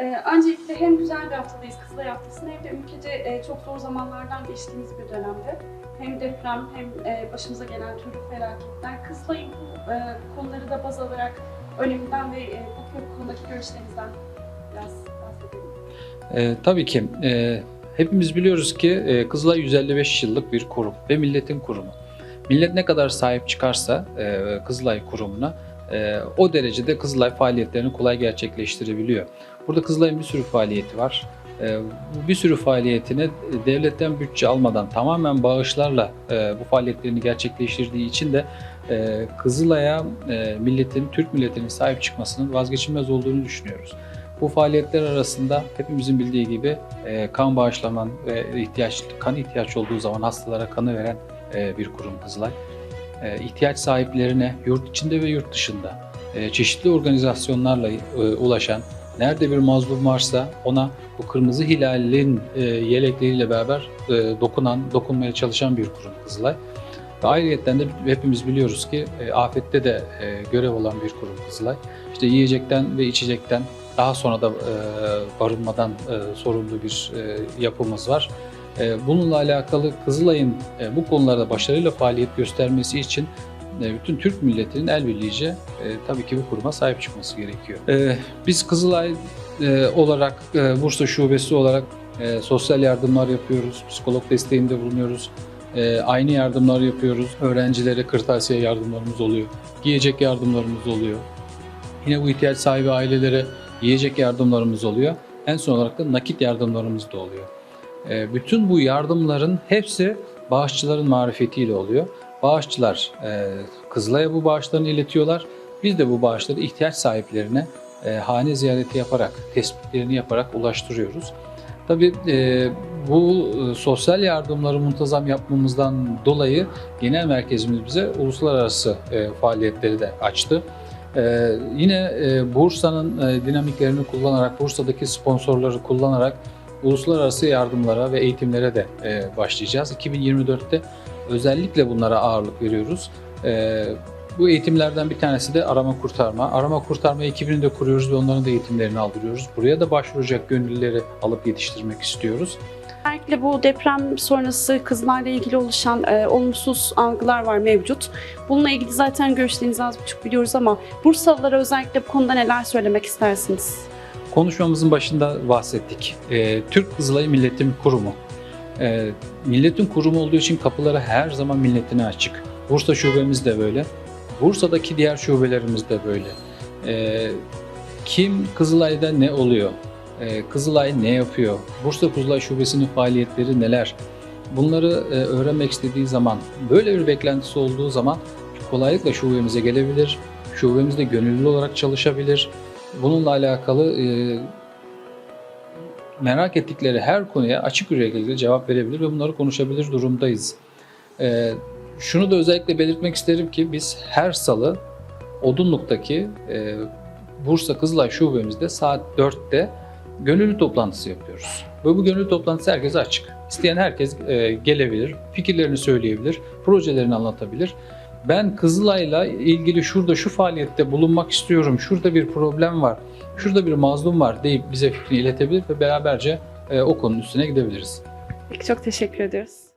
Ee, öncelikle hem güzel bir haftadayız, Kızılay Haftası'nda hem de ülkece e, çok zor zamanlardan geçtiğimiz bir dönemde. Hem deprem hem e, başımıza gelen türlü felaketler. Kızılay'ın bu e, konuları da baz alarak öneminden ve e, bu konudaki görüşlerinizden biraz bahsedelim. Ee, tabii ki. Ee, hepimiz biliyoruz ki e, Kızılay 155 yıllık bir kurum ve milletin kurumu. Millet ne kadar sahip çıkarsa e, Kızılay kurumuna e, o derecede Kızılay faaliyetlerini kolay gerçekleştirebiliyor. Burada Kızılay'ın bir sürü faaliyeti var. E, bir sürü faaliyetini devletten bütçe almadan tamamen bağışlarla e, bu faaliyetlerini gerçekleştirdiği için de e, Kızılay'a e, milletin, Türk milletinin sahip çıkmasının vazgeçilmez olduğunu düşünüyoruz. Bu faaliyetler arasında hepimizin bildiği gibi e, kan bağışlaman ve ihtiyaç kan ihtiyaç olduğu zaman hastalara kanı veren e, bir kurum Kızılay. E, ihtiyaç sahiplerine yurt içinde ve yurt dışında e, çeşitli organizasyonlarla e, ulaşan, nerede bir mazlum varsa ona bu kırmızı hilalin yelekleriyle beraber dokunan, dokunmaya çalışan bir kurum Kızılay. Ve ayrıyetten de hepimiz biliyoruz ki afette de görev olan bir kurum Kızılay. İşte yiyecekten ve içecekten daha sonra da barınmadan sorumlu bir yapımız var. E, bununla alakalı Kızılay'ın e, bu konularda başarıyla faaliyet göstermesi için e, bütün Türk milletinin el birliğice tabii ki bu kuruma sahip çıkması gerekiyor. Biz Kızılay olarak, e, Bursa Şubesi olarak sosyal yardımlar yapıyoruz, psikolog desteğinde bulunuyoruz. E, aynı yardımlar yapıyoruz. Öğrencilere kırtasiye yardımlarımız oluyor. Giyecek yardımlarımız oluyor. Yine bu ihtiyaç sahibi ailelere yiyecek yardımlarımız oluyor. En son olarak da nakit yardımlarımız da oluyor. E, bütün bu yardımların hepsi bağışçıların marifetiyle oluyor. Bağışçılar e, Kızılay'a bu bağışlarını iletiyorlar. Biz de bu bağışları ihtiyaç sahiplerine e, hane ziyareti yaparak, tespitlerini yaparak ulaştırıyoruz. Tabii e, bu e, sosyal yardımları muntazam yapmamızdan dolayı genel merkezimiz bize uluslararası e, faaliyetleri de açtı. Ee, yine e, Bursa'nın e, dinamiklerini kullanarak, Bursa'daki sponsorları kullanarak uluslararası yardımlara ve eğitimlere de e, başlayacağız. 2024'te özellikle bunlara ağırlık veriyoruz. Ee, bu eğitimlerden bir tanesi de arama kurtarma. Arama kurtarma ekibini de kuruyoruz ve onların da eğitimlerini aldırıyoruz. Buraya da başvuracak gönüllüleri alıp yetiştirmek istiyoruz. Özellikle bu deprem sonrası kızlarla ilgili oluşan e, olumsuz algılar var mevcut. Bununla ilgili zaten görüşlerinizi az buçuk biliyoruz ama Bursalılara özellikle bu konuda neler söylemek istersiniz? Konuşmamızın başında bahsettik. Ee, Türk Kızılay Milletin Kurumu. Ee, milletin kurumu olduğu için kapıları her zaman milletine açık. Bursa şubemiz de böyle. Bursa'daki diğer şubelerimiz de böyle. Ee, kim Kızılay'da ne oluyor? Ee, Kızılay ne yapıyor? Bursa Kızılay Şubesi'nin faaliyetleri neler? Bunları e, öğrenmek istediği zaman, böyle bir beklentisi olduğu zaman kolaylıkla şubemize gelebilir. Şubemizde gönüllü olarak çalışabilir. Bununla alakalı e, merak ettikleri her konuya açık yüreklilikle cevap verebilir ve bunları konuşabilir durumdayız. E, şunu da özellikle belirtmek isterim ki biz her salı Odunluk'taki e, Bursa Kızılay şubemizde saat 4'te gönüllü toplantısı yapıyoruz. Ve bu gönüllü toplantısı herkese açık. İsteyen herkes gelebilir, fikirlerini söyleyebilir, projelerini anlatabilir. Ben Kızılay'la ilgili şurada şu faaliyette bulunmak istiyorum, şurada bir problem var, şurada bir mazlum var deyip bize fikrini iletebilir ve beraberce e, o konunun üstüne gidebiliriz. Peki çok teşekkür ediyoruz.